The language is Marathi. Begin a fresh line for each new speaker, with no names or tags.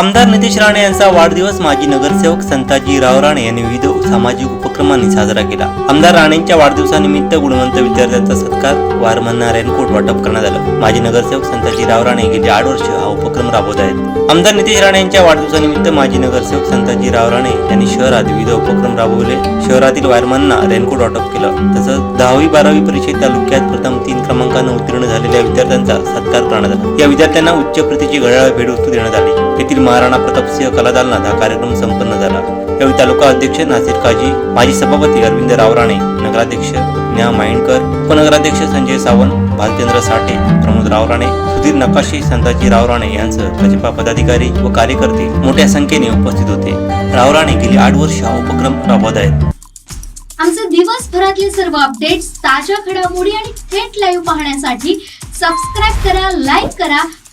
आमदार नितेश राणे यांचा वाढदिवस माजी नगरसेवक संताजी राव राणे यांनी विविध सामाजिक उपक्रमांनी साजरा केला. आमदार राणेंच्या वाढदिवसानिमित्त गुणवंत विद्यार्थ्यांचा सत्कार वारमांना रेनकोट वाटप करण्यात आलं. माजी नगरसेवक संताजी राव राणे गेली आठ वर्ष हा उपक्रम राबवत आहेत. आमदार नितेश राणे यांच्या वाढदिवसानिमित्त माजी नगरसेवक संताजी राव राणे यांनी शहरात विविध उपक्रम राबवले. शहरातील वायरमॅनना रेनकोट वाटप केलं. तसंच दहावी बारावी परीक्षेत तालुक्यात प्रथम तीन क्रमांकानं उत्तीर्ण झालेल्या विद्यार्थ्यांचा सत्कार करण्यात आला. या विद्यार्थ्यांना उच्च प्रतीची घड्याळ भेटवस्तू देण्यात आली. येथील महाराणा प्रतापसिंह कला दालनात हा कार्यक्रम संपन्न झाला. यावेळी तालुका अध्यक्ष नासिर काजी माजी सभापती अरविंद रावराणे नगराध्यक्ष नेहा माइंडकर उपनगराध्यक्ष संजय सावंत भालचंद्र साठे प्रमोद रावराणे सुधीर नकाशी संताजी रावराणे यांसह भाजपा पदाधिकारी व कार्यकर्ते मोठ्या संख्येने उपस्थित होते. रावराणे गेली आठ वर्ष हा उपक्रम राबवत आहेत.
आमचे दिवसभरातले सर्व अपडेट्स ताज्या घडामोडी आणि थेट लाईव्ह पाहण्यासाठी सबस्क्राईब करा लाईक करा